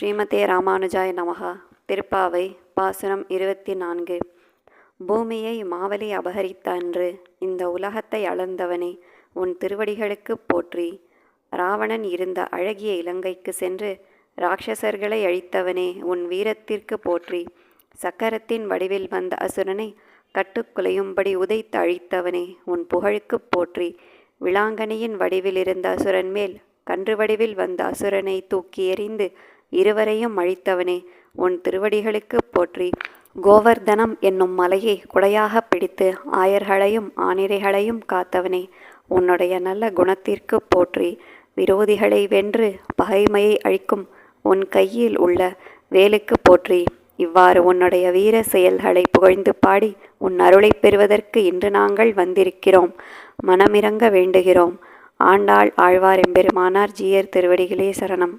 ஸ்ரீமதே ராமானுஜாய நமகா. திருப்பாவை பாசுரம் இருபத்தி நான்கு. பூமியை மாவலி அபகரித்த அன்று இந்த உலகத்தை அளந்தவனே உன் திருவடிகளுக்குப் போற்றி. ராவணன் இருந்த அழகிய இலங்கைக்கு சென்று ராட்சசர்களை அழித்தவனே உன் வீரத்திற்கு போற்றி. சக்கரத்தின் வடிவில் வந்த அசுரனை கட்டுக்குலையும்படி உதைத்து அழித்தவனே உன் புகழுக்குப் போற்றி. விளாங்கனியின் வடிவில் இருந்த அசுரன் மேல் கன்று வடிவில் வந்த அசுரனை தூக்கி எறிந்து இருவரையும் அழித்தவனே உன் திருவடிகளுக்குப் போற்றி. கோவர்தனம் என்னும் மலையை குடையாக பிடித்து ஆயர்களையும் ஆனிரைகளையும் காத்தவனே உன்னுடைய நல்ல குணத்திற்குப் போற்றி. விரோதிகளை வென்று பகைமையை அழிக்கும் உன் கையில் உள்ள வேலுக்குப் போற்றி. இவ்வாறு உன்னுடைய வீர செயல்களை புகழ்ந்து பாடி உன் அருளைப் பெறுவதற்கு இன்று நாங்கள் வந்திருக்கிறோம். மனமிரங்க வேண்டுகிறோம். ஆண்டாள் ஆழ்வார் எம்பெருமானார் ஜீயர் திருவடிகளே சரணம்.